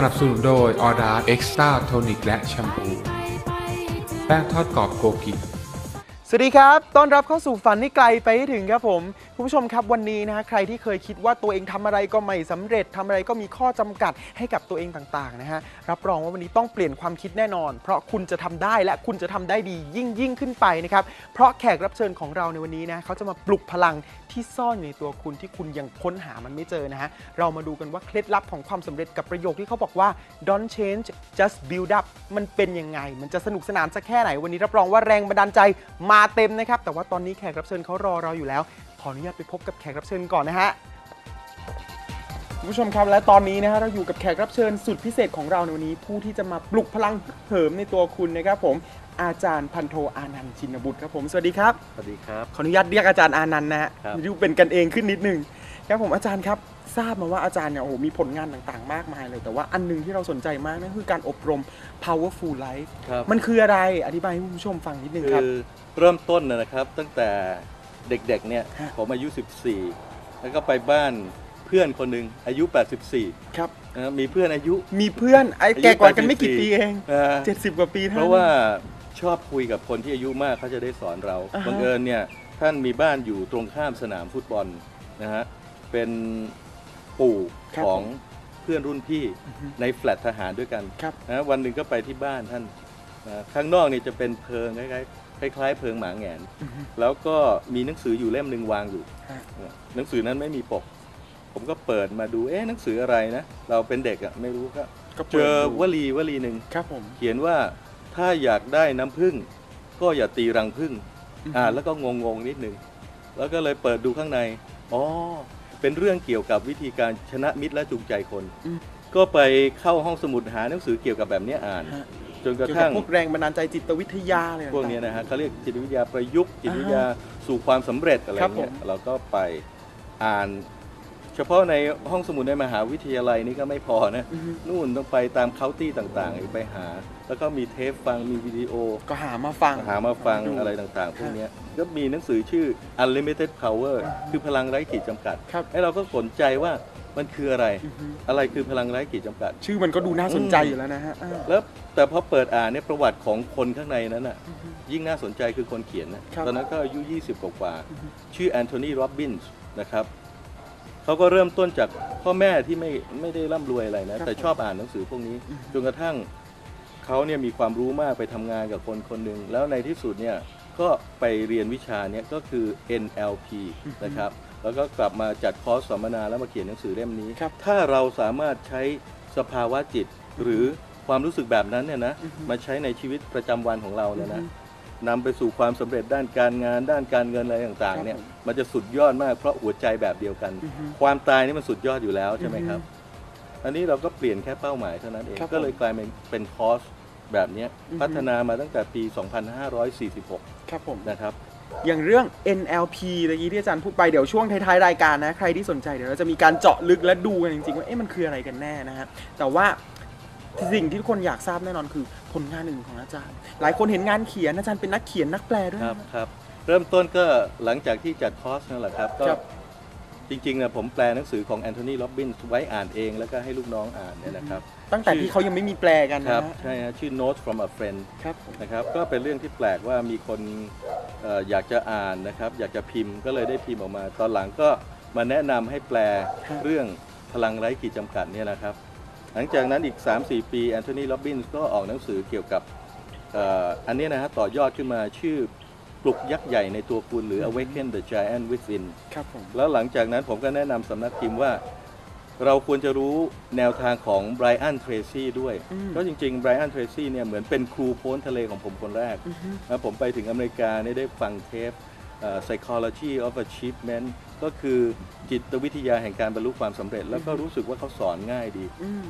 สนับสนุนโดยออดาเอ็กซ์ตาโทนิกและแชมพู แป้งทอดกรอบโกกิ สวัสดีครับ ต้อนรับเข้าสู่ฝันที่ไกลไปให้ถึงครับผม คุณผู้ชมครับวันนี้นะฮะใครที่เคยคิดว่าตัวเองทำอะไรก็ไม่สำเร็จทำอะไรก็มีข้อจำกัดให้กับตัวเองต่างๆนะฮะ รับรองว่าวันนี้ต้องเปลี่ยนความคิดแน่นอน เพราะคุณจะทำได้และคุณจะทำได้ดียิ่งยิ่งขึ้นไปนะครับ เพราะแขกรับเชิญของเราในวันนี้นะเขาจะมาปลุกพลังที่ซ่อนอยู่ในตัวคุณที่คุณยังค้นหามันไม่เจอนะฮะ เรามาดูกันว่าเคล็ดลับของความสำเร็จกับประโยคที่เขาบอกว่า don't change just build up มันเป็นยังไง มันจะสนุกสนานสักแค่ไหนวันนี้รับรองว่าแรงบันดาลใจมาเต็มนะครับ แต่ว่าตอนนี้แขกรับเชิญเขารอเราอยู่แล้ว ขออนุญาตไปพบกับแขกรับเชิญก่อนนะฮะคุณผู้ชมครับและตอนนี้นะฮะเราอยู่กับแขกรับเชิญสุดพิเศษของเราในวันนี้ ผู้ที่จะมาปลุกพลังเหิมในตัวคุณนะครับผมอาจารย์พันโทอานันต์ชินบุตรครับผมสวัสดีครับ สวัสดีครับ ขออนุญาตเรียกอาจารย์อานันต์นะฮะครับ ดูเป็นกันเองขึ้นนิดนึง ครับผมอาจารย์ครับทราบมาว่าอาจารย์เนี่ยโอ้โหมีผลงานต่างๆ มากมายเลย แต่ว่าอันหนึงที่เราสนใจมากนั่นคือการอบรม powerful life ครับมันคืออะไรอธิบายให้คุณผู้ชมฟังนิดนึงคืครับอเริ่มต้นนะนะครับ ตั้งแต่เด็กๆเนี่ยฮะผมอายุ 14 แล้วก็ไปบ้านเพื่อนคนหนึ่งอายุ 84 ครับนะครับมีเพื่อนอายุมีเพื่อนไอ้อายุแก่กว่ากันไม่กี่84ปีเองอ่า70กว่าปีท่เพราะว่าชอบคุยกับคนที่อายุมากเขาจะได้สอนเราอ่าฮะบังเอิญเนี่ยท่านมีบ้านอยู่ตรงข้ามสนามฟุตบอลนะฮะ เป็นปู่ของเพื่อนรุ่นพี่ในแฟลตทหารด้วยกันครับ นะวันหนึ่งก็ไปที่บ้านท่านนะข้างนอกนี่จะเป็นเพลิงคล้ายๆคล้ายๆเพลิงหมาแหงนแล้วก็มีหนังสืออยู่เล่มหนึ่งวางอยู่ฮะนะหนังสือนั้นไม่มีปก ผมก็เปิดมาดู เอ๊ะหนังสืออะไรนะ เราเป็นเด็กอะไม่รู้ก็ก็เจปิดอดูวลีวลีหนึ่งครับผมเขียนว่าถ้าอยากได้น้ำผึ้งก็อย่าตีรังผึ้งอ่านแล้วก็งงๆนิดหนึ่งแล้วก็เลยเปิดดูข้างใน อ๋อ เป็นเรื่องเกี่ยวกับวิธีการชนะมิตรและจูงใจคน อืม ก็ไปเข้าห้องสมุดหาหนังสือเกี่ยวกับแบบเนี้ยอ่านฮะจนกระเกี่ยวกัทั่บงพวกแรงบันดาลใจจิตวิทยาอะไรต่างๆ พวกเนี้ยนะฮะเขาเรียกจิตวิทยาประยุกต์จิตวิทยาสู่ความสำเร็จอะไรครับเงี้ยผมเราก็ไปอ่าน เฉพาะในห้องสมุดในมหาวิทยาลัยนี่ก็ไม่พอนะอือฮึนู่นต้องไปตามเคาน์ตี้ต่างๆอีกไปหา แล้วก็มีเทปฟังมีวิดีโอ ก็หามาฟัง หามาฟังดูอะไรต่างๆ พวกเนี้ยก็มีหนังสือชื่อ Unlimited Power คือพลังไร้ขีดจำกัดครับให้เราก็สนใจว่ามันคืออะไรอือฮึอะไรคือพลังไร้ขีดจำกัด ชื่อมันก็ดูน่าสนใจอยู่แล้วนะฮะอ่าแล้วแต่พอเปิดอ่านเนี่ยประวัติของคนข้างในนั้นน่ะ ยิ่งน่าสนใจคือคนเขียนนะครับตอนนั้นก็อายุ 20 กว่าๆชื่อแอนโทนี โรบบินส์นะครับ เขาก็เริ่มต้นจากพ่อแม่ที่ไม่ไม่ได้ร่ำรวยอะไรนะ แต่ชอบอ่านหนังสือพวกนี้จนกระทั่งเขาเนี่ยมีความรู้มากไปทำงานกับคนคนหนึ่งแล้วในที่สุดเนี่ยก็ไปเรียนวิชาเนี่ยก็คือ NLP นะครับแล้วก็กลับมาจัดคอร์สสัมมนาแล้วมาเขียนหนังสือเล่มนี้ ครับ ถ้าเราสามารถใช้สภาวะจิต หรือความรู้สึกแบบนั้นเนี่ยนะมาใช้ในชีวิตประจำวันของเราเนี่ยนะ นำไปสู่ความสำเร็จด้านการงาน ด้านการเงินอะไรต่างๆเนี่ยครับผมมันจะสุดยอดมากเพราะหัวใจแบบเดียวกัน ความตายนี่มันสุดยอดอยู่แล้วใช่ไหมครับ อันนี้เราก็เปลี่ยนแค่เป้าหมายเท่านั้นเองครับก็เลยกลายเป็นเป็นคอร์สแบบเนี้ยอือฮึพัฒนามาตั้งแต่ปี 2546 ครับผมนะครับอย่างเรื่อง NLP ตะกี้ที่อาจารย์พูดไปเดี๋ยวช่วงท้ายๆรายการนะ ใครที่สนใจเดี๋ยวเราจะมีการเจาะลึกและดูกันจริงๆ ว่าเอ๊ะมันคืออะไรกันแน่นะฮะแต่ว่า สิ่งที่ทุกคนอยากทราบแน่นอนคือผลงานหนึ่งของอาจารย์ หลายคนเห็นงานเขียนอาจารย์เป็นนักเขียนนักแปลด้วยครับนะครับ เริ่มต้นก็หลังจากที่จัดคอร์สนั่นแหละครับก็ครับจริงๆนะผมแปลหนังสือของแอนโทนีโรบบินส์ไว้อ่านเองแล้วก็ให้ลูกน้องอ่านเนี่ยนะครับตั้งแต่ที่เขายังไม่มีแปลกันครันะบฮะใช่ฮะชื่อ Notes from a Friend ครับผม นะครับก็เป็นเรื่องที่แปลกว่ามีคนเอ่ออยากจะอ่านนะครับอยากจะพิมพ์ก็เลยได้พิมพ์ออกมา ตอนหลังก็มาแนะนำให้แปลเรื่องพลังไร้ขีดจำกัดเนี่ยนะครับ หลังจากนั้นอีก 3-4 ปีแอนโทนี โรบบินส์ก็ออกหนังสือเกี่ยวกับเอ่ออันเนี้ยนะฮะต่อยอดขึ้นมาชื่อปลุกยักษ์ใหญ่ในตัวคุณหรือ Awaken the Giant Within ครับผมแล้วหลังจากนั้นผมก็แนะนำสำนักพิมพ์ว่า เราควรจะรู้แนวทางของไบรอันเทรซี่ด้วยอืมก็จริงๆไบรอันเทรซี่เนี่ยเหมือนเป็นครูโพ้นทะเลของผมคนแรกอือฮึนะผมไปถึงอเมริกาเนี่ยได้ฟังเทปเอ่อ psychology of achievement ก็คือจิตวิทยาแห่งการบรรลุความสำเร็จ แล้วก็รู้สึกว่าเขาสอนง่ายดี อืม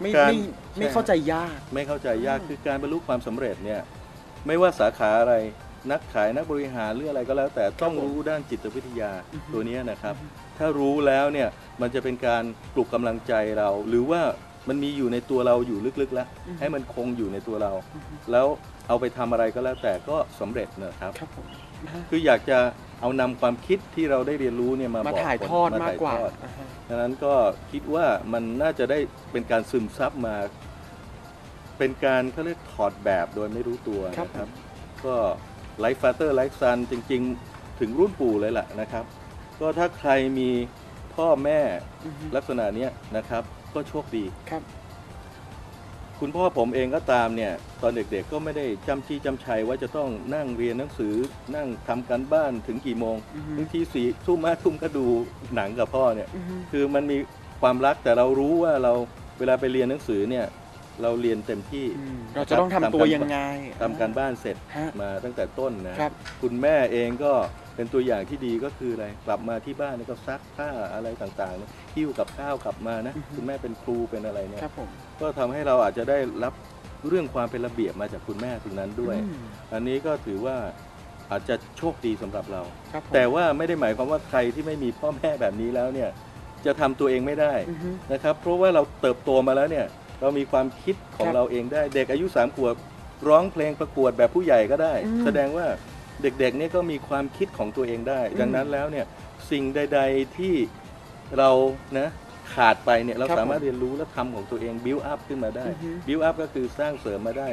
ไม่การ ไม่ไม่ใช่เข้าใจยาก ไม่เข้าใจยากอืมคือการบรรลุความสำเร็จเนี่ยไม่ว่าสาขาอะไรนักขายนักบริหารหรืออะไรก็แล้ว แต่ต้องรู้ด้านจิตวิทยาตัวเนี้ยนะครับ ถ้ารู้แล้วเนี่ยมันจะเป็นการปลุกกำลังใจเรา หรือว่ามันมีอยู่ในตัวเราอยู่ลึกๆแล้วให้มันคงอยู่ในตัวเรา แล้วเอาไปทำอะไรก็แล้วแต่ก็สำเร็จนะครับ ครับผมนะฮะ คืออยากจะเอานำความคิดที่เราได้เรียนรู้เนี่ยมามาบอกถ่ายคนทอดมมากกว่าถ่ยทอดอ่าฮะดังนั้นก็คิดว่ามันน่าจะได้เป็นการซึมซับมา เป็นการเขาเรียกถอดแบบโดยไม่รู้ตัวนะครับ ก็ไลฟ์ฟาเตอร์ไลฟ์ซันจริง ๆ ถึงรุ่นปู่เลยแหละนะครับ ก็ถ้าใครมีพ่อแม่อือฮึลักษณะเนี้ยนะครับ ก็โชคดีครับ คุณพ่อผมเองก็ตามเนี่ยตอนเด็กๆก็ไม่ได้จำชี้จำชัยว่าจะต้องนั่งเรียนหนังสือนั่งทำการบ้านถึงกี่โมงอือฮึ บางทีสี่ทุ่มห้าทุ่มก็ดูหนังกับพ่อเนี่ย อือฮึ คือมันมีความรักแต่เรารู้ว่าเราเวลาไปเรียนหนังสือเนี่ย เราเรียนเต็มที่อืมเราจะต้องทำตัวยังไง ทำการบ้านเสร็จฮะมาตั้งแต่ต้นนะครับ คุณแม่เองก็เป็นตัวอย่างที่ดีก็คืออะไรกลับมาที่บ้านนี่ก็ซักผ้าอะไรต่างๆเนี่ยหิ้วกับข้าวกลับมานะอือฮึคุณแม่เป็นครูเป็นอะไรเนี่ย ครับผมก็ทำให้เราอาจจะได้รับเรื่องความเป็นระเบียบมาจากคุณแม่ตรงนั้นด้วย อืมอันนี้ก็ถือว่าอาจจะโชคดีสำหรับเรา ครับผมแต่ว่าไม่ได้หมายความว่าใครที่ไม่มีพ่อแม่แบบนี้แล้วเนี่ยจะทำตัวเองไม่ได้อือฮึนะครับ เพราะว่าเราเติบโตมาแล้วเนี่ย เรามีความคิดของครับเราเองได้ เด็กอายุสามขวบร้องเพลงประกวดแบบผู้ใหญ่ก็ได้อืมแสดงว่าเด็กๆเนี่ยก็มีความคิดของตัวเองได้อืมดังนั้นแล้วเนี่ยสิ่งใด ๆที่เรานะขาดไปเนี่ยเราครับสามารถผมเรียนรู้และทำของตัวเอง build up ขึ้นมาได้อือฮึ build up ก็คือสร้างเสริมมาได้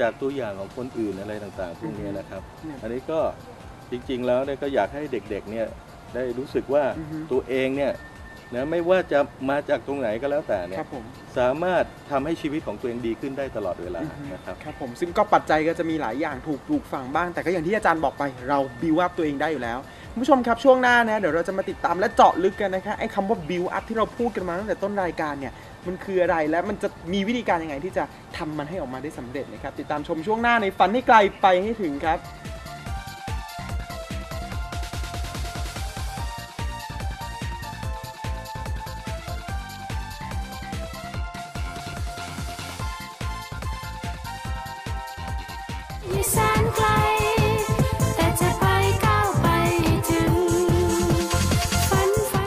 จากตัวอย่างของคนอื่นอะไรต่างๆพวกนี้นะครับเนี่ยอันนี้ก็จริงๆแล้วเนี่ยก็อยากให้เด็กๆเนี่ยได้รู้สึกว่าอือฮึตัวเองเนี่ย นะไม่ว่าจะมาจากตรงไหนก็แล้วแต่เนี่คยรับผม สามารถทำให้ชีวิตของตัวเองดีขึ้นได้ตลอดเวลาอือฮึนะครับ ครับผมซึ่งก็ปัจจัยก็จะมีหลายอย่างถูกปลูกฝังบ้างแต่ก็อย่างที่อาจารย์บอกไปเราบิวอัพตัวเองได้อยู่แล้วคุณผู้ชมครับช่วงหน้านะเดี๋ยวเราจะมาติดตามและเจาะลึกกันนะคะไอ้คำว่าบิวอัพที่เราพูดกันมาตั้งแต่ต้นรายการเนี่ยมันคืออะไรและมันจะมีวิธีการยังไงที่จะทำมันให้ออกมาได้สำเร็จนะครับติดตามชมช่วงหน้าในฝันให้ไกลไปให้ถึงครับ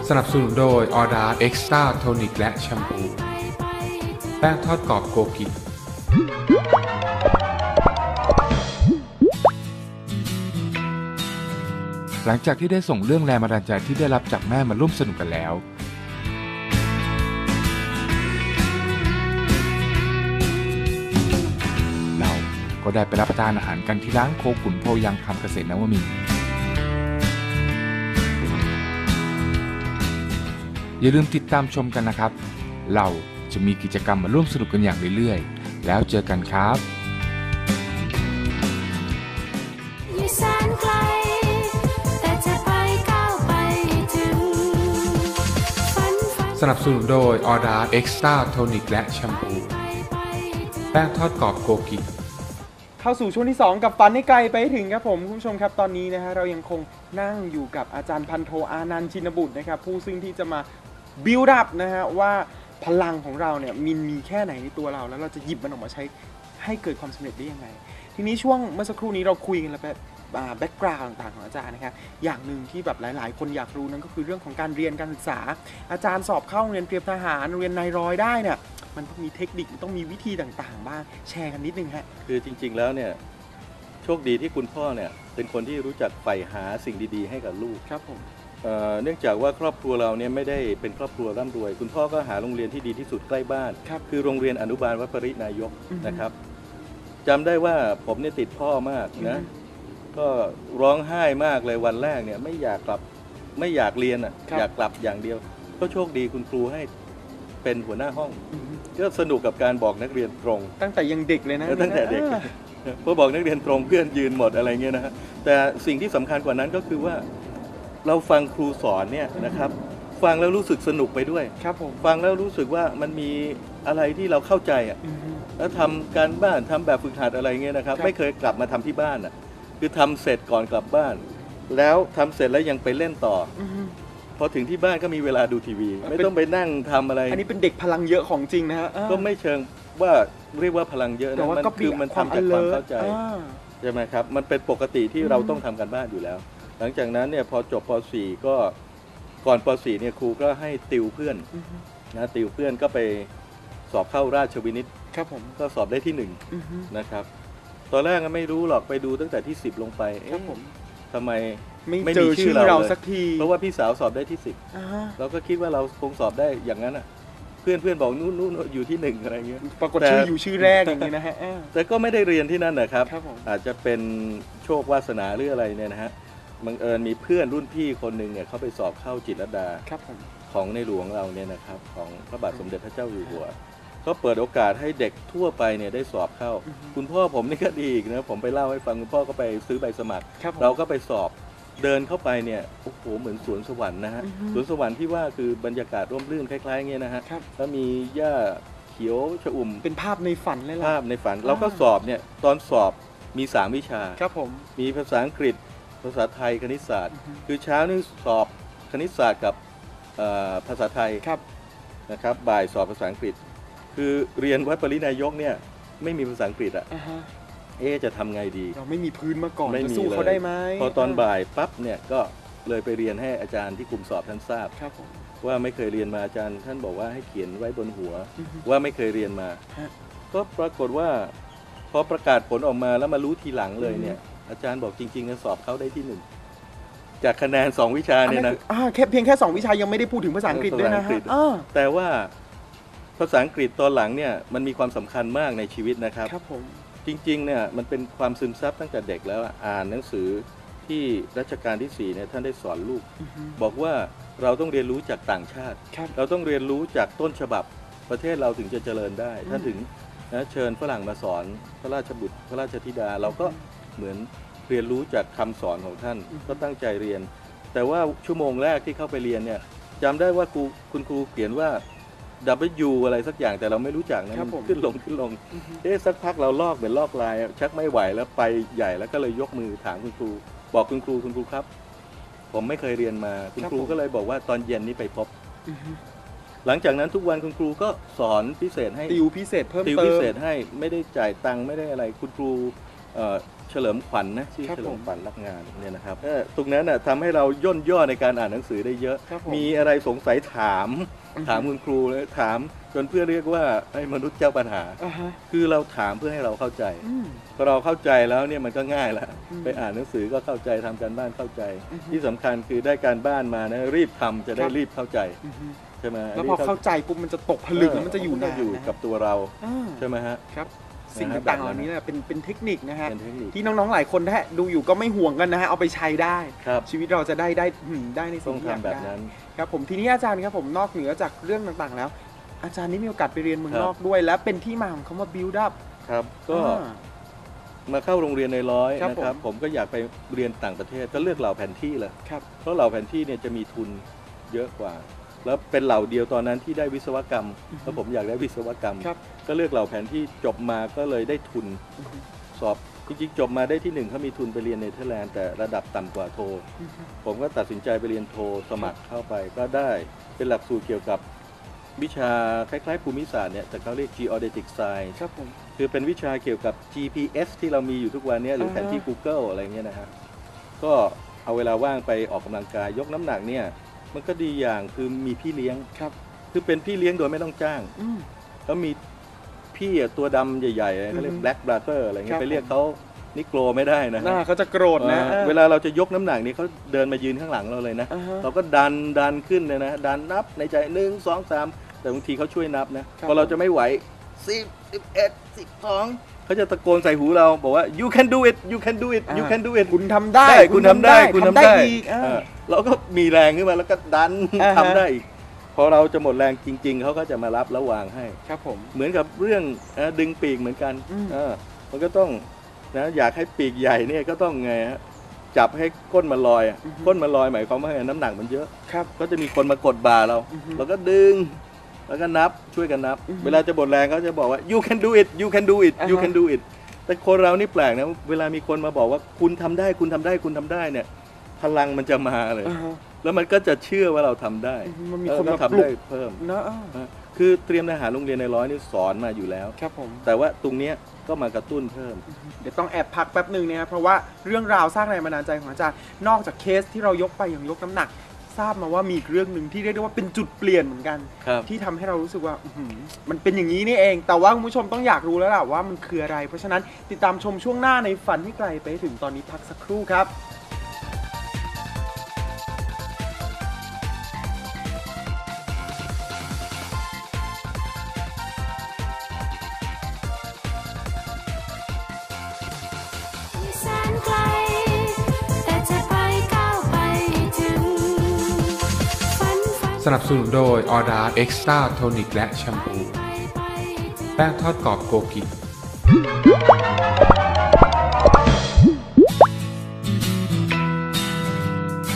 สนับสนุนโดยออดาเอ็กซ์ตร้าโทนิกและแชมพูไปไปให้ถึงแป้งทอดกรอบโกกิหลังจากที่ได้ส่งเรื่องแรงบันดาลใจที่ได้รับจากแม่มาร่วมสนุกกันแล้ว ได้ไปรับประทานอาหารกันที่ร้านโคขุนโพยังคำเกษตรนวมินทร์อย่าลืมติดตามชมกันนะครับ เราจะมีกิจกรรมมาร่วมสนุกกันอย่างเรื่อยๆ แล้วเจอกันครับอยู่แสนไกลแต่จะไปก้าวไปให้ถึงฝันฝันสนับสนุนโดยออดาเอ็กซ์ตร้าโทนิกและแชมพูไปไปให้ถึงแป้งทอดกรอบโกกิ เข้าสู่ช่วงที่ 2 กับฝันให้ไกลไปให้ถึงครับผมคุณผู้ชมครับตอนนี้นะฮะเรายังคงนั่งอยู่กับอาจารย์พันโทอานันต์ชินบุตรนะครับผู้ซึ่งที่จะมาบิวดับนะฮะว่าพลังของเราเนี่ยมินมีแค่ไหนในตัวเรา แล้วเราจะหยิบมันออกมาใช้ให้เกิดความสำเร็จได้ยังไง ทีนี้ช่วงเมื่อสักครู่นี้เราคุยกันแล้วแบบแบ็กกราวด์ต่างๆของอาจารย์นะครับอย่างหนึ่งที่แบบหลาย ๆ คนอยากรู้นั่นก็คือเรื่องของการเรียนการศึกษา อาจารย์สอบเข้าโรงเรียนเตรียมทหารโรงเรียนนายร้อยได้เนี่ย มันต้องมีเทคนิคมันต้องมีวิธีต่างๆ บ้างแชร์กันนิดนึงฮะคือจริง ๆ แล้วเนี่ยโชคดีที่คุณพ่อเนี่ยเป็นคนที่รู้จักใฝ่หาสิ่งดีๆ ให้กับลูกครับผมเอ่อเนื่องจากว่าครอบครัวเราเนี่ยไม่ได้เป็นครอบครัวร่ำรวย คุณพ่อก็หาโรงเรียนที่ดีที่สุดใกล้บ้านครับคือโรงเรียนอนุบาลวัดปรินายกอือฮึนะครับจำได้ว่าผมเนี่ยติดพ่อมากอือนะฮึก็ร้องไห้มากเลยวันแรกเนี่ยไม่อยากกลับไม่อยากเรียนอะครับอยากกลับอย่างเดียว ก็โชคดีคุณครูให้เป็นหัวหน้าห้องอืม ก็สนุกกับการบอกนักเรียนตรง ตั้งแต่ยังเด็กเลยนะเออตั้งแต่เด็กอ่าพอบอกนักเรียนตรงเพื่อนยืนหมดอะไรเงี้ยนะฮะแต่สิ่งที่สำคัญกว่านั้นก็คือว่า เราฟังครูสอนเนี่ยนะครับ ฟังแล้วรู้สึกสนุกไปด้วยครับผมฟังแล้วรู้สึกว่ามันมีอะไรที่เราเข้าใจอะอือฮึแล้วทำการบ้านทำแบบฝึกหัดอะไรเงี้ยนะครับครับไม่เคยกลับมาทำที่บ้านอะ คือทำเสร็จก่อนกลับบ้าน แล้วทำเสร็จแล้วยังไปเล่นต่ออือฮึ พอถึงที่บ้านก็มีเวลาดูทีวี ไม่ต้องไปนั่งทำอะไร อันนี้เป็นเด็กพลังเยอะของจริงนะฮะอ่าก็ไม่เชิงว่าเรียกว่าพลังเยอะแต่นะว่ามันก็คือมันทำจากความเข้าใจอ่าใช่ไหมครับ มันเป็นปกติที่อืมเราต้องทำกันบ้านอยู่แล้ว หลังจากนั้นเนี่ยพอจบป .4 ก็ก่อนป .4 เนี่ยครูก็ให้ติวเพื่อนอือฮึนะติวเพื่อนก็ไปสอบเข้าราชวินิตครับผมก็สอบได้ที่หนึ่งอือฮึนะครับ ตอนแรกก็ไม่รู้หรอกไปดูตั้งแต่ที่ 10 ลงไปครับเอ๊ะผมทำไม ไม่ไม่เจมีอชื่ชื่ออเราเราเลยสักทีเพราะว่าพี่สาวสอบได้ที่อ่า10เราก็คิดว่าเราคงสอบได้อย่างนั้นอะ เพื่อนเพื่อนบอกนู่นนู่นอยู่ที่หนึ่งอะไรเงี้ยปรากฏแต่ชื่ออยู่ชื่อแรกอย่างนี้นะฮะอ่าแต่ก็ไม่ได้เรียนที่นั่นนะครับครับผมอาจจะเป็นโชควาสนาหรืออะไรเนี่ยนะฮะบังเอิญมีเพื่อนรุ่นพี่คนหนึ่งเนี่ยเขาไปสอบเข้าจิตรลดาครับผมของในหลวงเราเนี่ยนะครับของพระบาทสมเด็จพระเจ้าอยู่หัวก็เปิดโอกาสให้เด็กทั่วไปเนี่ยได้สอบเข้าอือฮึคุณพ่อผมนี่ก็ดีอีกนะผมไปเล่าให้ฟังคุณพ่อก็ไปซื้อใบสมัครครับผมเราก็ไปสอบ เดินเข้าไปเนี่ยโอ้โหเหมือนสวนสวรรค์นะฮะอือฮึ สวนสวรรค์ที่ว่าคือบรรยากาศร่มรื่นคล้ายๆเงี้ยนะฮะครับ แล้วมีหญ้าเขียวชอุ่มเป็นภาพในฝันเลยล่ะภาพในฝันเราก็สอบเนี่ยตอนสอบมี3วิชา ครับผม มีภาษาอังกฤษ ภาษาไทยคณิตศาสตร์ อือฮึ คือเช้านี่สอบคณิตศาสตร์กับเอ่อภาษาไทยครับ นะครับบ่ายสอบภาษาอังกฤษ คือเรียนวัดปรินายกเนี่ยไม่มีภาษาอังกฤษอะ อ่าฮะ เอ๊ะจะทำไงดี เราไม่มีพื้นมาก่อนไม่จะมีสู้เลยเขาได้ไหมพอตอนบ่ายปั๊บเนี่ยก็เลยไปเรียนให้อาจารย์ที่กลุ่มสอบท่านทราบ ครับผมว่าไม่เคยเรียนมาอาจารย์ ท่านบอกว่าให้เขียนไว้บนหัว อือฮึ ว่าไม่เคยเรียนมา ฮะ ก็ปรากฏว่าพอประกาศผลออกมาแล้วมารู้ทีหลังเลยเนี่ย อาจารย์บอกจริงๆนะสอบเข้าได้ที่หนึ่งจากคะแนนสองวิชาเนี่ยนะ อ่าแค่เพียงแค่ 2 วิชายังไม่ได้พูดถึงภาษาอังกฤษด้วยนะภาษาอังฮะกฤษอ่าแต่ว่าภาษาอังกฤษตอนหลังเนี่ยมันมีความสำคัญมากในชีวิตนะครับ ครับผม จริงๆเนี่ยมันเป็นความซึมซับตั้งแต่เด็กแล้วอะอ่านหนังสือที่รัชกาลที่ 4 เนี่ยท่านได้สอนลูกอือฮึบอกว่าเราต้องเรียนรู้จากต่างชาติครับเราต้องเรียนรู้จากต้นฉบับประเทศเราถึงจะเจริญได้อืมท่านถึงนะเชิญฝรั่งมาสอนพระราชบุตรพระราชธิดา เราก็เหมือนเรียนรู้จากคำสอนของท่านก็ตั้งใจเรียน แต่ว่าชั่วโมงแรกที่เข้าไปเรียนเนี่ยจำได้ว่าครูคุณครูเขียนว่า W อะไรสักอย่างแต่เราไม่รู้จักนะครับผมขึ้นลงขึ้นลง อือฮึ เอ๊ะสักพักเราลอกเหมือนลอกลายอะชักไม่ไหวแล้วไปใหญ่แล้วก็เลยยกมือถามคุณครู บอกคุณครูคุณครูครับ ผมไม่เคยเรียนมาคุณครูก็เลยบอกว่าตอนเย็นนี้ไปพบ อือฮึหลังจากนั้นทุกวันคุณครูก็สอนพิเศษให้ติวพิเศษเพิ่มติวเติพิม เศษให้ไม่ได้จ่ายตังค์ไม่ได้อะไรคุณครูเอ่อเฉลิมขวัญนะชื่อครับเฉลิผมมขวัญรับงานเนี่ยนะครับเออตรงนั้นน่ะทำให้เราย่นย่อในการอ่านหนังสือได้เยอะ ครับผม มีอะไรสงสัยถามอือฮึ ถามคุณครูเลยถามจนเพื่อนเรียกว่าไอ้มนุษย์เจ้าปัญหา อ่าฮะ คือเราถามเพื่อให้เราเข้าใจ อืม พอเราเข้าใจแล้วเนี่ยมันก็ง่ายละอืมไปอ่านหนังสือก็เข้าใจทำการบ้านเข้าใจ อือฮึที่สำคัญคือได้การบ้านมานะรีบทำจะได้ครับ รีบเข้าใจอือฮึใช่ไหมแล้วพอเข้าใจปุ๊บมันจะตกผลึกแล้วมันจะอยู่เนานอยู่นะกับตัวเรา อ่า ใช่ไหมฮะครับ สิ่งนะฮะต่างๆแบบเหนั้นล่านี้เนี่ยเป็นเป็นเทคนิคนะฮะเป็นเทคนิค ที่น้องๆหลายคนถ้าดูอยู่ก็ไม่ห่วงกันนะฮะเอาไปใช้ได้ ครับชีวิตเราจะได้ได้อืมได้ในสิ่ต้องงที่อยากทำแบบได้ นั้น ครับผมทีนี้อาจารย์ครับผมนอกเหนือจากเรื่องต่างๆแล้ว อาจารย์นี่มีโอกาสไปเรียนเมืองครับ นอกด้วย และเป็นที่มาของคำว่า build up ครับ ก็อ่า มาเข้าโรงเรียนในร้อยครับนะครับ ผมผมก็อยากไปเรียนต่างประเทศก็เลือกเหล่าแผนที่เลยครับ เพราะเหล่าแผนที่เนี่ยจะมีทุนเยอะกว่า แล้วเป็นเหล่าเดียวตอนนั้นที่ได้วิศวกรรมอือฮึแล้วผมอยากได้วิศวกรรมครับก็เลือกเหล่าแผนที่จบมาก็เลยได้ทุนอือฮึสอบจริงๆจบมาได้ที่หนึ่งเขามีทุนไปเรียนเนเธอร์แลนด์แต่ระดับต่ำกว่าโทอือฮึผมก็ตัดสินใจไปเรียนโทสมัครเข้าไปก็ได้เป็นหลักสูตรเกี่ยวกับวิชาคล้ายๆภูมิศาสตร์เนี่ยแต่เขาเรียก geodetic science ครับผมคือเป็นวิชาเกี่ยวกับ GPS ที่เรามีอยู่ทุกวันเนี้หรืออ่าฮะแผนที่ Google อะไรเงี้ยนะฮะก็เอาเวลาว่างไปออกกำลังกายยกน้ำหนักเนี่ย มันก็ดีอย่างคือมีพี่เลี้ยงครับ คือเป็นพี่เลี้ยงโดยไม่ต้องจ้าง อืม แล้วมีพี่อะตัวดำใหญ่ๆเขาเรียกอือฮึ black brother อะไรครัเงี้ยบ ไปเรียกเขานิโกรไม่ได้นะหน้าฮะเขาจะโกรธนะเออเวลาเราจะยกน้ำหนักนี่เขาเดินมายืนข้างหลังเราเลยนะ อ่าฮะ เราก็ดันดันขึ้นเลยนะ ดันนับในใจหนึ่งสองสามแต่บางทีเขาช่วยนับนะครับพอเราจะไม่ไหวสิบสิบเอ็ดสิบสอง เขาจะตะโกนใส่หูเราบอกว่า you can do it you can do it you อ่า can do it คุณทำได้ได้ คุณทำได้คุณทำได้อีกอ่าเออ เราก็มีแรงขึ้นมาแล้วก็ดันอ่าฮะ ทำได้อีกพอเราจะหมดแรงจริง ๆ เขาก็จะมารับแล้ววางให้ ครับผม เหมือนกับเรื่องเอ่อดึงปีกเหมือนกันอืม เออมันก็ต้องนะอยากให้ปีกใหญ่เนี่ยก็ต้องไงฮะจับให้ก้นมันลอยอะก้นมันลอยหมายความว่าไงน้ำหนักมันเยอะ ครับ ก็จะมีคนมากดบ่าเรา อือฮึ เราก็ดึง แล้วก็นับช่วยกันนับอือฮึเวลาจะบดแรงเขาจะบอกว่า you can do it you can do it อ่าฮะ you can do it แต่คนเรานี่แปลกนะ เวลามีคนมาบอกว่าคุณทำได้คุณทำได้คุณทำได้เนี่ย พลังมันจะมาเลยอ่าฮะแล้วมันก็จะเชื่อว่าเราทำได้อือฮึมันมีเออคนก็มาทำปลุกได้เพิ่มเนอะอ่านะคือเตรียมทหารโรงเรียนในร้อยนี่สอนมาอยู่แล้วครับผมแต่ว่าตรงเนี้ยก็มากระตุ้นเพิ่ม เดี๋ยวต้องแอบพักแป๊บหนึ่งนะครับเพราะว่าเรื่องราวสร้างแรงบันดาลใจของอาจารย์ นอกจากเคสที่เรายกไปอย่างยกน้ำหนัก ทราบมาว่ามีอีกเรื่องหนึ่งที่เรียกได้ว่าเป็นจุดเปลี่ยนเหมือนกัน ครับ ที่ทำให้เรารู้สึกว่าอื้อหือมันเป็นอย่างนี้นี่เอง แต่ว่าคุณผู้ชมต้องอยากรู้แล้วล่ะว่ามันคืออะไร เพราะฉะนั้นติดตามชมช่วงหน้าในฝันที่ไกลไปให้ถึงตอนนี้พักสักครู่ครับ สนับสนุนโดยออดาเอ็กซ์ตาโทนิกและแชมพู แป้งทอดกรอบโกกิ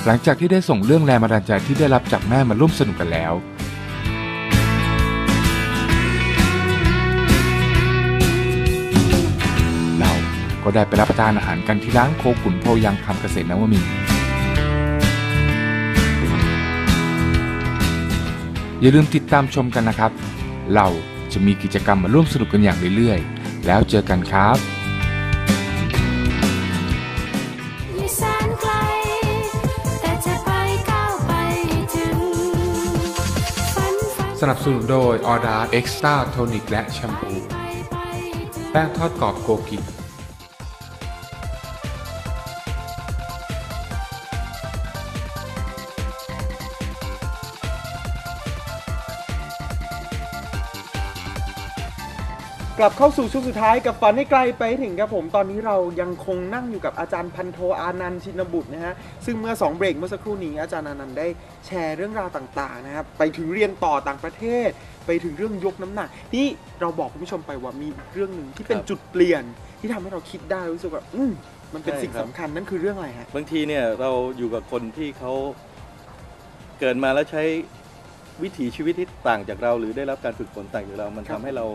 หลังจากที่ได้ส่งเรื่องแรงบันดาลใจที่ได้รับจากแม่มาร่วมสนุกกันแล้ว เราก็ได้ไปรับประทานอาหารกันที่ร้านโคขุนโพยังคำเกษตรนวมินทร์ อย่าลืมติดตามชมกันนะครับ เราจะมีกิจกรรมมาร่วมสนุกกันอย่างเรื่อยๆ แล้วเจอกันครับยี่แสนไกลแต่จะไปก้าวไปถึงฝันฝันสนับสนุนโดยออดาเอ็กซ์ตาโทนิกและแชมพูไปไปถึงแป้งทอดกรอบโกกิ กลับเข้าสู่ช่วงสุดท้ายกับฝันให้ไกลไปถึงครับผมตอนนี้เรายังคงนั่งอยู่กับอาจารย์พันโทอานันต์ชินบุตรนะฮะซึ่งเมื่อ 2 เบรกเมื่อสักครู่นี้อาจารย์อานันต์ได้แชร์เรื่องราวต่างๆนะครับไปถึงเรียนต่อต่างประเทศ ไปถึงเรื่องยกน้ำหนักที่เราบอกคุณผู้ชมไปว่ามีอีกเรื่องหนึ่งที่เป็นครับ จุดเปลี่ยนที่ทำให้เราคิดได้รู้สึกว่าอืมมันเป็นสิ่งสำคัญนั่นคือเรื่องอะไรฮะ บางทีเนี่ยเราอยู่กับคนที่เขาเกิดมาแล้วใช้วิถีชีวิตที่ต่างจากเรา หรือได้รับการฝึกฝนต่างจากเรา มันครัทำบ ให้เรา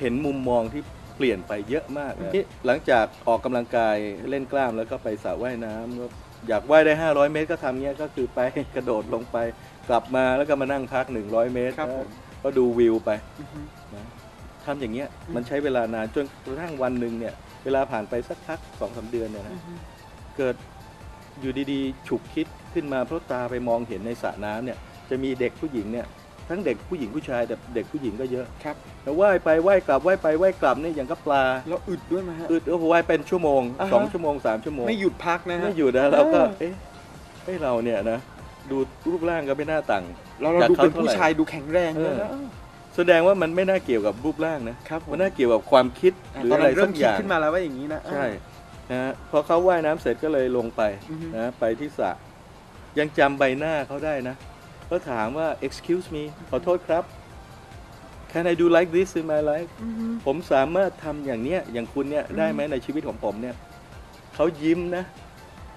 เห็นมุมมองที่เปลี่ยนไปเยอะมากนะหลังจากออกกำลังกายเล่นกล้ามแล้วก็ไปสระว่ายน้ำก็อยากว่ายได้ 500 เมตรก็ทำเงี้ยก็คือไปกระโดดลงไป กลับมาแล้วก็มานั่งพัก 100 เมตรครับผมก็ดูวิวไปอือฮึนะทำอย่างเงี้ยอืมมันใช้เวลานานจนกระทั่งวันหนึ่งเนี่ยเวลาผ่านไปสักพักสองสาเดือนเนี่ยนะอือฮึเกิดอยู่ดีๆ ฉุกคิดขึ้นมาเพราะตาไปมองเห็นในสระน้ำเนี่ยจะมีเด็กผู้หญิงเนี่ย ทั้งเด็กผู้หญิงผู้ชายแต่เด็กผู้หญิงก็เยอะครับแล้วว่ายไปว่ายกลับว่ายไปว่ายกลับเนี่ยอย่างกับปลาแล้วอึดด้วยไหมฮะอึดโอ้โหว่ายเป็นชั่วโมงอ่าฮะสองชั่วโมงสามชั่วโมงไม่หยุดพักนะฮะไม่อยู่นะเราก็เออเอ๊ะเฮ้ยเราเนี่ยนะดูรูปร่างก็ไม่น่าต่างเราเราจากดูเขาเป็นผู้เท่าไหร่ชายดูแข็งแรงด้วยเออนะเออแสดงว่ามันไม่น่าเกี่ยวกับรูปร่างนะครับผมมันน่าเกี่ยวกับความคิดอะหรือตอนอะไรนั้นเริ่สัมกคิอดย่างขึ้นมาแล้วว่าอย่างนี้นะใช่นะฮะพอเขาว่ายน้ำเสร็จก็เลยลงไปอือฮึนะไปที่สระยังจำใบหน้าเขาได้นะ ก็ถามว่า excuse me ขอโทษครับ can I do like this in my life อือฮึผมสามารถทำอย่างเนี้ยอย่างคุณเนี่ยได้ไหมในชีวิตของผมเนี่ยเขายิ้มนะ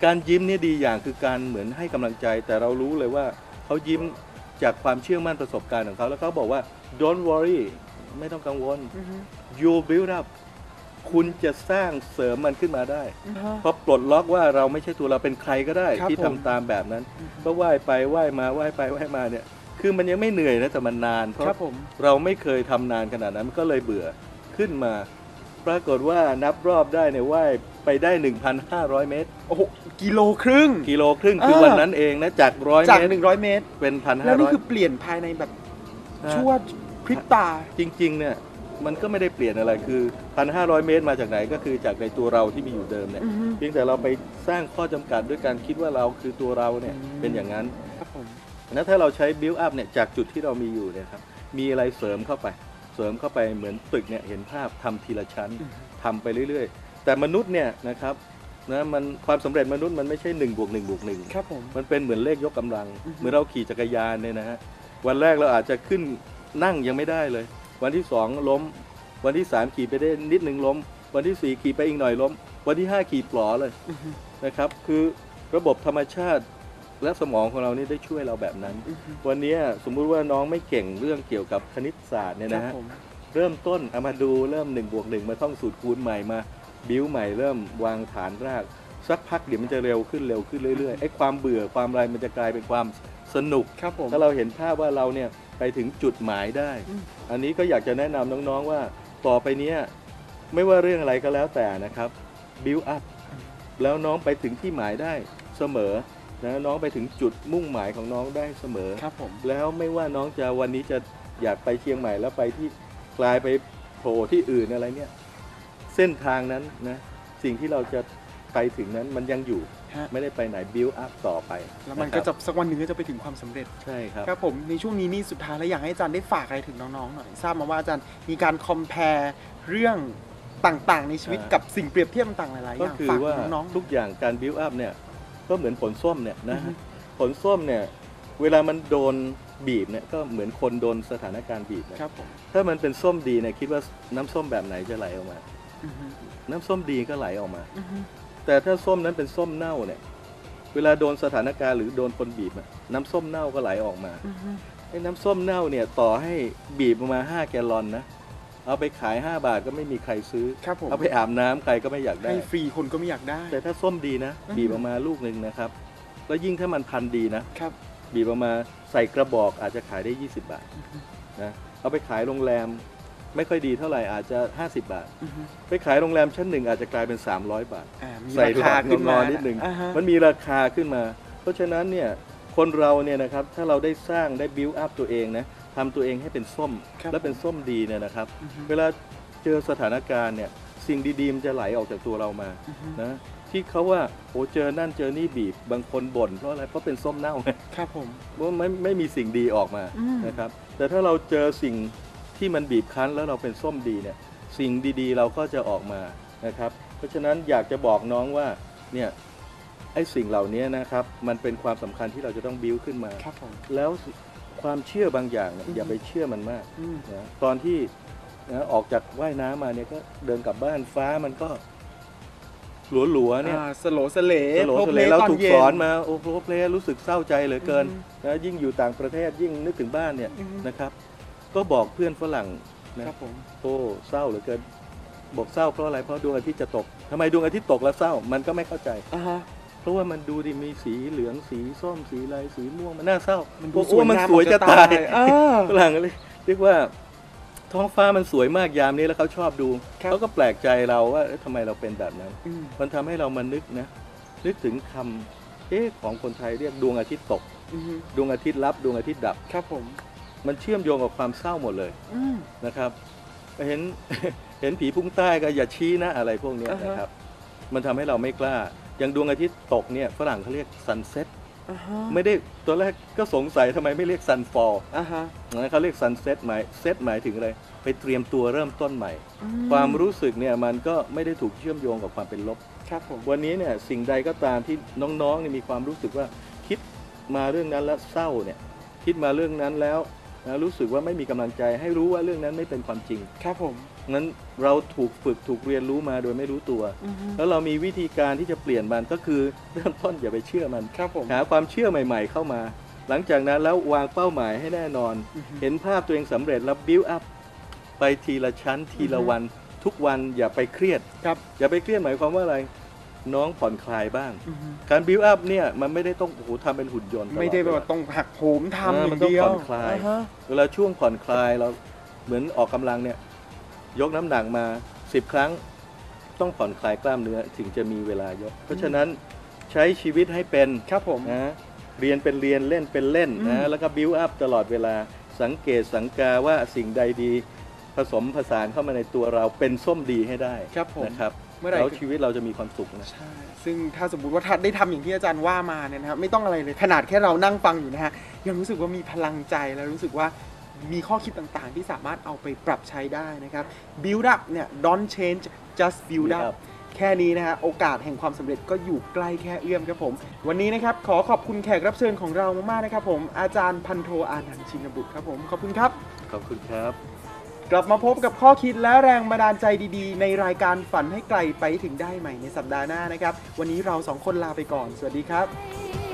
การยิ้มเนี่ยดีอย่างคือการเหมือนให้กำลังใจ แต่เรารู้เลยว่าเขายิ้มจากความเชื่อมั่นประสบการณ์ของเขา แล้วเขาบอกว่า don't worry ไม่ต้องกังวลอือฮึ you build up คุณจะสร้างเสริมมันขึ้นมาได้อือฮะเพราะปลดล็อกว่าเราไม่ใช่ตัวเราเป็นใครก็ได้ครับที่ผทำมตามแบบนั้น ก็ว่ายไปว่ายมาว่ายไปว่ายมาเนี่ย คือมันยังไม่เหนื่อยนะแต่มันนาน เพราะครับผมเราไม่เคยทำนานขนาดนั้นมันก็เลยเบื่อขึ้นมา ปรากฏว่านับรอบได้เนี่ยว่ายไปได้ 1,500 เมตร โอ้โห กิโลครึ่ง กิโลครึ่งคือเออวันนั้นเองนะ จากร้อยจากเมตร100 เมตร เป็นพันห้าแล้วร้นี่อยคือเปลี่ยนภายในแบบชั่วพริบตา จริง ๆ เนี่ย มันก็ไม่ได้เปลี่ยนอะไรคือพันห้าร้อยเมตรมาจากไหนก็คือจากในตัวเราที่มีอยู่เดิมเนี่ยอือฮึ เพียงแต่เราไปสร้างข้อจำกัดด้วยการคิดว่าเราคือตัวเราเนี่ยอืมเป็นอย่างนั้น ครับผมนะถ้าเราใช้ build up เนี่ยจากจุดที่เรามีอยู่เนี่ยครับมีอะไรเสริมเข้าไป เสริมเข้าไปเหมือนตึกเนี่ยเห็นภาพทำทีละชั้นทำไปเรื่อยๆ แต่มนุษย์เนี่ยนะครับนะมันความสำเร็จมนุษย์มันไม่ใช่1บวก1บวก1ครับผม มันเป็นเหมือนเลขยกกำลัง อือฮึ เหมือนเราขี่จักรยานเนี่ยนะฮะวันแรกเราอาจจะขึ้นนั่งยังไม่ได้เลย วันที่สองล้ม วันที่สามขี่ไปได้นิดหนึ่งล้ม วันที่สี่ขี่ไปอีกหน่อยล้ม วันที่ห้าขี่ปลอเลยนะครับ คือระบบธรรมชาติและสมองของเรานี่ได้ช่วยเราแบบนั้นอือฮึวันนี้สมมุติว่าน้องไม่เก่งเรื่องเกี่ยวกับคณิตศาสตร์เนี่ยครันะบฮะผมเริ่มต้นเอามาดูเริ่ม1นบวกหมาท่องสูตรคูณใหม่มา บิ้วใหม่เริ่มวางฐานรากสักพักเดี๋ยวมันจะเร็วขึ้นเร็วขึ้นเรื่อยๆไอ้ความเบื่อความอะไรมันจะกลายเป็นความสนุกครับผมถ้าเราเห็นภาพว่าเราเนี่ย ไปถึงจุดหมายได้อืมอันนี้ก็อยากจะแนะนำน้องๆว่าต่อไปเนี้ยไม่ว่าเรื่องอะไรก็แล้วแต่นะครับบิวอัพแล้วน้องไปถึงที่หมายได้เสมอนะน้องไปถึงจุดมุ่งหมายของน้องได้เสมอ ครับผมแล้วไม่ว่าน้องจะวันนี้จะอยากไปเชียงใหม่แล้วไปที่กลายไปโผล่ที่อื่นอะไรเนี่ย เส้นทางนั้นนะสิ่งที่เราจะไปถึงนั้นมันยังอยู่ ฮะไม่ได้ไปไหนบิวอัพต่อไปแล้วมันคก็รับจะสักวันหนึ่งก็จะไปถึงความสำเร็จ ใช่ครับ ครับผมในช่วงนี้นี่สุดท้ายแล้วอยากให้อาจารย์ได้ฝากอะไรถึงน้องๆหน่อยทราบมาว่าอาจารย์มีการคอมเพลเรื่องต่างๆ ในชีวิตอ่ากักับสิ่งเปรียบเทียบต่างๆหลายๆอก็ย่างคือฝากว่าถึงน้องๆทุกอย่างการบิวอัพเนี่ยก็เหมือนผลส้มเนี่ยนะอือฮึ ผลส้มเนี่ยเวลามันโดนบีบเนี่ยก็เหมือนคนโดนสถานการณ์บีบนะครับผมถ้ามันเป็นส้มดีเนี่ยคิดว่าน้ำส้มแบบไหนจะไหลออกมา อือฮึน้ำส้มดีก็ไหลออกมา อือฮึ แต่ถ้าส้มนั้นเป็นส้มเน่าเนี่ย เวลาโดนสถานการณ์หรือโดนคนบีบอะน้ำส้มเน่าก็ไหลออกมาอือฮึไอ้น้ำส้มเน่าเนี่ยต่อให้บีบออกมา5แกลลอนนะเอาไปขาย 5 บาทก็ไม่มีใครซื้อ ครับผมเอาไปอาบน้ำใครก็ไม่อยากได้ ให้ฟรีคนก็ไม่อยากได้ แต่ถ้าส้มดีนะอืมบีบออกมาลูกหนึ่งนะครับ แล้วยิ่งถ้ามันพันธุ์ดีนะ ครับ บีบออกมาใส่กระบอกอาจจะขายได้ 20 บาทนะ เอาไปขายโรงแรม ไม่ค่อยดีเท่าไหร่อาจจะ 50 บาท อือฮึไปขายโรงแรมชั้นหนึ่งอาจจะกลายเป็น 300 บาท อ่ามีใส่ราหลคาอดขึ้นงมาอๆนิดหนึ่ง อ่าฮะ มันมีราคาขึ้นมา เพราะฉะนั้นเนี่ยคนเราเนี่ยนะครับถ้าเราได้สร้างได้บิวอัพตัวเองนะทำตัวเองให้เป็นส้ม ครับและเป็นส้มดีเนี่ยนะครับ อือฮึ เวลาเจอสถานการณ์เนี่ยสิ่งดีๆมันจะไหลออกจากตัวเรามาอือฮึนะที่เขาว่าโอ้เจอนั่นเจอนี่บีบบางคนบ่นเพราะอะไรเพราะเป็นส้มเน่าไง ครับผม ว่าไม่ไม่มีสิ่งดีออกมาอืม นะครับ แต่ถ้าเราเจอสิ่ง ที่มันบีบคั้นแล้วเราเป็นส้มดีเนี่ยสิ่งดีๆ เราก็จะออกมานะครับ เพราะฉะนั้นอยากจะบอกน้องว่าเนี่ยไอ้สิ่งเหล่านี้นะครับ มันเป็นความสำคัญที่เราจะต้องบิ้วขึ้นมาครับผมแล้วความเชื่อบางอย่างเนี่ยอือฮึอย่าไปเชื่อมันมากอืมนะตอนที่นะออกจากว่ายน้ำมาเนี่ยก็เดินกลับบ้านฟ้ามันก็หลัวๆเนี่ยอ่าสโลสเลสโลโพสเพเลลเราตอนถูกเย็นสอนมาโอ้โหเพลรู้สึกเศร้าใจเหลือเกินอืมนะยิ่งอยู่ต่างประเทศยิ่งนึกถึงบ้านเนี่ยอือฮึนะครับ ก็บอกเพื่อนฝรั่งนะครับผม โอ้เศร้าเหลือเกินบอกเศร้าเพราะอะไรเพราะดวงอาทิตย์จะตกทำไมดวงอาทิตย์ตกแล้วเศร้ามันก็ไม่เข้าใจ อ่าฮะ เพราะว่ามันดูดิมีสีเหลืองสีส้มสีอะไรสีม่วงมันน่าเศร้ามันบดูอกสวยโอ้มันงามสวยจะตายอ่า ฝรั่งก็เลยเรียกว่า ท้องฟ้ามันสวยมากยามนี้แล้วเขาชอบดูครับ เขาก็แปลกใจเราว่าเอ๊ะทำไมเราเป็นแบบนั้น อืมมันทำให้เรามานึกนะ นึกถึงคำเอ๊ะของคนไทยเรียกดวงอาทิตย์ตก อืมดวงอาทิตย์รับ ดวงอาทิตย์ดับ ครับผม มันเชื่อมโยงกับความเศร้าหมดเลยอืม นะครับเห็น เห็นผีพุ่งใต้ก็อย่าชี้นะอะไรพวกเนี้ยอ่าฮะ นะครับ มันทำให้เราไม่กล้า อย่างดวงอาทิตย์ตกเนี่ยฝรั่งเขาเรียก sunset อ่าฮะไม่ได้ตัวแรกก็สงสัยทำไมไม่เรียก sunfall อ่าฮะนะเขาเรียก sunset หมาย set หมายถึงอะไร ไปเตรียมตัวเริ่มต้นใหม่ อืความรู้สึกเนี่ยมันก็ไม่ได้ถูกเชื่อมโยงกับความเป็นลบ ครับผมวันนี้เนี่ยสิ่งใดก็ตามที่น้องๆเนี่ยมีความรู้สึกว่าคิดมาเรื่องนั้นแล้วเศร้าเนี่ยคิดมาเรื่องนั้นแล้ว นะรู้สึกว่าไม่มีกำลังใจให้รู้ว่าเรื่องนั้นไม่เป็นความจริง ครับผมนั้นเราถูกฝึกถูกเรียนรู้มาโดยไม่รู้ตัวอือฮึแล้วเรามีวิธีการที่จะเปลี่ยนมันก็คือเริ่มต้นอย่าไปเชื่อมันครับผมหาความเชื่อใหม่ ๆ เข้ามา หลังจากนั้นแล้ววางเป้าหมายให้แน่นอนอือฮึเห็นภาพตัวเองสำเร็จแล้วบิวอัพไปทีละชั้นทีละอือฮึวัน ทุกวันอย่าไปเครียดครับอย่าไปเครียดหมายความว่าอะไร น้องผ่อนคลายบ้างอือฮึการบิวอัพเนี่ยมันไม่ได้ต้องโอ้โหทำเป็นหุ่นยนต์ตลอไม่ได้แบบเวว่าลาต้องหักโหมทำเอออมัย่านงต้องเดียวผ่อนคลาย อ่ฮะ เวลาช่วงผ่อนคลายเราเหมือนออกกำลังเนี่ย ยกน้ำหนักมา 10 ครั้ง ต้องผ่อนคลายกล้ามเนื้อถึงจะมีเวลายก เพราะฉะนั้นใช้ชีวิตให้เป็นครับผม นะเรียนเป็นเรียนเล่นเป็นเล่นอืม นะแล้วก็บิวอัพตลอดเวลาสังเกตสังกาว่าสิ่งใดดี ผสมผสานเข้ามาในตัวเราเป็นส้มดีให้ได้ครับผม นะครับ เมื่อไหร่แล้วชีวิตเราจะมีความสุขนะใช่ซึ่งถ้าสมมติว่าถ้าได้ทำอย่างที่อาจารย์ว่ามาเนี่ยนะครับไม่ต้องอะไรเลยขนาดแค่เรานั่งฟังอยู่นะฮะยังรู้สึกว่ามีพลังใจและรู้สึกว่ามีข้อคิดต่างๆ ที่สามารถเอาไปปรับใช้ได้นะครับ build up เนี่ย don't change just build Build up up แค่นี้นะฮะโอกาสแห่งความสำเร็จก็อยู่ใกล้แค่เอื้อมครับผม วันนี้นะครับ ขอขอบคุณแขกรับเชิญของเรามากๆนะครับผมอาจารย์พันโทอานันต์ชินบุตรครับผม ขอบคุณครับ ขอบคุณครับ กลับมาพบกับข้อคิดและแรงบันดาลใจดีๆ ในรายการฝันให้ไกลไปถึงได้ใหม่ในสัปดาห์หน้านะครับ วันนี้เราสองคนลาไปก่อน สวัสดีครับ